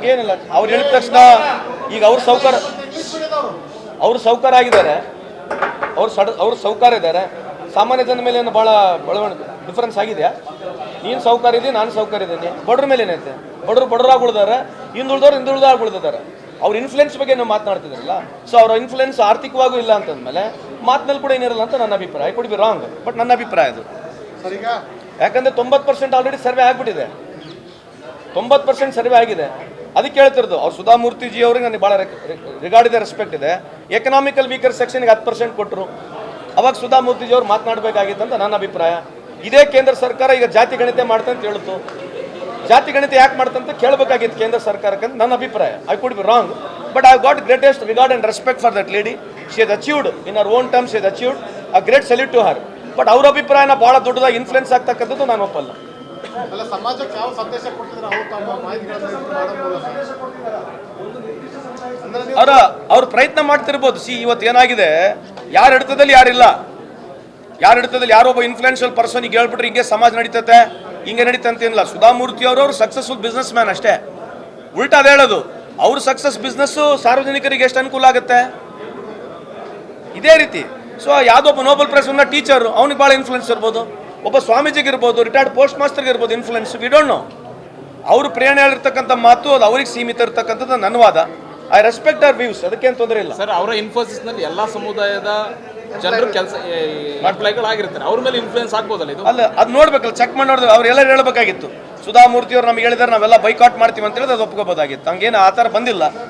ಹಂಗೇನಿಲ್ಲ. ಅವ್ರು ಹೇಳಿದ ತಕ್ಷಣ ಈಗ ಅವ್ರ ಸೌಕರ್ ಅವ್ರು ಸೌಕಾರ ಆಗಿದ್ದಾರೆ. ಅವ್ರು ಸಡ ಅವ್ರ ಸೌಕಾರ ಇದ್ದಾರೆ. ಸಾಮಾನ್ಯ ಜನ ಮೇಲೆ ಏನು ಭಾಳ ಬೆಳವಣಿಗೆ ಡಿಫ್ರೆನ್ಸ್ ಆಗಿದೆಯಾ ನೀನು ಸೌಕರ್ಯ ಇದೀನಿ ನಾನು ಸೌಕರ್ಯ ಇದ್ದೀನಿ. ಬಡ್ರ ಮೇಲೆ ಏನೈತೆ? ಬಡವರು ಬಡವರಾಗಿ ಉಳಿದಾರೆ ಹಿಂದುಳಿದವ್ರು ಹಿಂದುಳಿದಾಗ ಉಳಿದಿದ್ದಾರೆ ಅವ್ರ ಇನ್ಫ್ಲುಯೆನ್ಸ್ ಬಗ್ಗೆ ನಾವು ಮಾತನಾಡ್ತಿದ್ರಲ್ಲ ಸೊ ಅವ್ರ ಇನ್ಫ್ಲುಯೆನ್ಸ್ ಆರ್ಥಿಕವಾಗೂ ಇಲ್ಲ ಅಂತಂದ್ಮೇಲೆ ಮಾತಿನಲ್ಲಿ ಕೂಡ ಏನಿರಲ್ಲ ಅಂತ ನನ್ನ ಅಭಿಪ್ರಾಯ. ಕುಡ್ ಬಿ ರಾಂಗ್ ಬಟ್ ನನ್ನ ಅಭಿಪ್ರಾಯ ಅದು. ಯಾಕಂದ್ರೆ ತೊಂಬತ್ತು ಪರ್ಸೆಂಟ್ ಆಲ್ರೆಡಿ ಸರ್ವೆ ಆಗಿಬಿಟ್ಟಿದೆ. ತೊಂಬತ್ತು ಪರ್ಸೆಂಟ್ ಸರ್ವೆ ಆಗಿದೆ. ಅದಕ್ಕೆ ಹೇಳ್ತಿರೋದು, ಅವ್ರು ಸುಧಾಮೂರ್ತಿಜಿ ಅವ್ರಿಗೆ ನನಗೆ ಭಾಳ ರಿಗಾರ್ಡ್ ಇದೆ ರೆಸ್ಪೆಕ್ಟ್ ಇದೆ. ಎಕನಾಮಿಕಲ್ ವೀಕರ್ ಸೆಕ್ಷನ್ಗೆ ಹತ್ತು ಪರ್ಸೆಂಟ್ ಕೊಟ್ಟರು ಅವಾಗ ಸುಧಾಮೂರ್ತಿಜಿ ಅವ್ರು ಮಾತನಾಡಬೇಕಾಗಿತ್ತು ಅಂತ ನನ್ನ ಅಭಿಪ್ರಾಯ. ಇದೇ ಕೇಂದ್ರ ಸರ್ಕಾರ ಈಗ ಜಾತಿ ಗಣಿತ ಅಂತ ಹೇಳ್ತು. ಜಾತಿ ಗಣಿತ ಯಾಕೆ ಮಾಡ್ತಂತ ಕೇಳಬೇಕಾಗಿತ್ತು ಕೇಂದ್ರ ಸರ್ಕಾರಕ್ಕೆ ನನ್ನ ಅಭಿಪ್ರಾಯ. I could be wrong but I got greatest regard and respect for that lady she has achieved in our own terms is achieved a great salute to her but ಅವ್ರ ಅಭಿಪ್ರಾಯನ ಭಾಳ ದೊಡ್ಡದಾಗಿ ಇನ್ಫ್ಲುಯೆನ್ಸ್ ಆಗ್ತಕ್ಕಂಥದ್ದು ನಾನು ಒಪ್ಪಲ್ಲ. ಅಲ್ಲ, ಸಮಾಜಕ್ಕೆ ಯಾವ ಸಂದೇಶ ಕೊಟ್ಟಿದ್ರೆ ಅವ್ರು ತಮ್ಮ ಮಾಹಿತಿಗಳನ್ನು ಅವರ ಅವ್ರು ಪ್ರಯತ್ನ ಮಾಡ್ತಿರ್ಬೋದು. ಸಿ, ಇವತ್ತು ಏನಾಗಿದೆ? ಯಾರ ಹಿಡಿತದಲ್ಲಿ ಯಾರಿಲ್ಲ ಯಾರ ಹಿಡಿತದಲ್ಲಿ ಯಾರೊಬ್ಬ ಇನ್ಫ್ಲುಯೆನ್ಷಿಯಲ್ ಈಗ ಹೇಳ್ಬಿಟ್ರೆ ಹಿಂಗೆ ಸಮಾಜ ನಡೀತತೆ? ಹಿಂಗೆ ನಡೀತಂತ ಏನಿಲ್ಲ ಸುಧಾಮೂರ್ತಿ ಅವರು ಅವ್ರು ಸಕ್ಸಸ್ಫುಲ್ ಬಿಸ್ನೆಸ್ ಮ್ಯಾನ್ ಅಷ್ಟೇ. ಉಲ್ಟಾ ಅದ ಹೇಳೋದು. ಅವ್ರ ಸಕ್ಸಸ್ ಬಿಸ್ನೆಸ್ಸು ಸಾರ್ವಜನಿಕರಿಗೆ ಎಷ್ಟು ಅನುಕೂಲ ಆಗುತ್ತೆ? ಇದೇ ರೀತಿ. ಸೊ ಯಾವುದೊಬ್ಬ ನೋಬಲ್ ಪ್ರೈಸ್ ಟೀಚರ್ ಅವ್ನಿಗೆ ಭಾಳ ಇನ್ಫ್ಲುಯೆನ್ಸ್ ಇರ್ಬೋದು. ಒಬ್ಬ ಸ್ವಾಮೀಜಿಗಿರ್ಬೋದು ರಿಟೈರ್ಡ್ ಪೋಸ್ಟ್ ಮಾಸ್ಟರ್ಗೆ ಇರ್ಬೋದು ಇನ್ಫ್ಲುಯೆನ್ಸ್ ವಿ ಡೋಂಟ್ ನೋ ಅವರು ಪ್ರೇರಣೆ ಹೇಳಿರ್ತಕ್ಕಂಥ ಮಾತು ಅದು ಅವ್ರಿಗೆ ಸೀಮಿತ ಇರ್ತಕ್ಕಂಥದ್ದು ನನ್ನ ವಾದ. ಐ ರೆಸ್ಪೆಕ್ಟ್ ಅವರ್ ವ್ಯೂಸ್ ಅದಕ್ಕೇನು ತೊಂದರೆ ಇಲ್ಲ. ಸರ್ ಅವರ ಇನ್ಫೋಸಿಸ್ನಲ್ಲಿ ಎಲ್ಲಾ ಸಮುದಾಯದ ಜನರು ಕೆಲಸ ಎಂಪ್ಲಾಯ್ಗಳಾಗಿರ್ತಾರೆ ಅವ್ರ ಮೇಲೆ ಇನ್ಫ್ಲೂಯೆನ್ಸ್ ಆಗ್ಬೋದಲ್ಲ ಇದು? ಅಲ್ಲ ಅದು ನೋಡ್ಬೇಕಲ್ಲ ಚೆಕ್ ಮಾಡಿ ನೋಡಿದ್ರೆ ಅವ್ರು ಎಲ್ಲ ಹೇಳ್ಬೇಕಾಗಿತ್ತು. ಸುಧಾಮೂರ್ತಿ ಅವ್ರು ನಮ್ಗೆ ಹೇಳಿದಾರೆ ನಾವೆಲ್ಲ ಬೈಕಾಟ್ ಮಾಡ್ತೀವಿ ಅಂತ ಹೇಳಿದ್ರೆ ಅದು ಒಪ್ಕೋಬೋದಾಗಿತ್ತು. ಹಂಗೇನು ಆ ಥರ ಬಂದಿಲ್ಲ.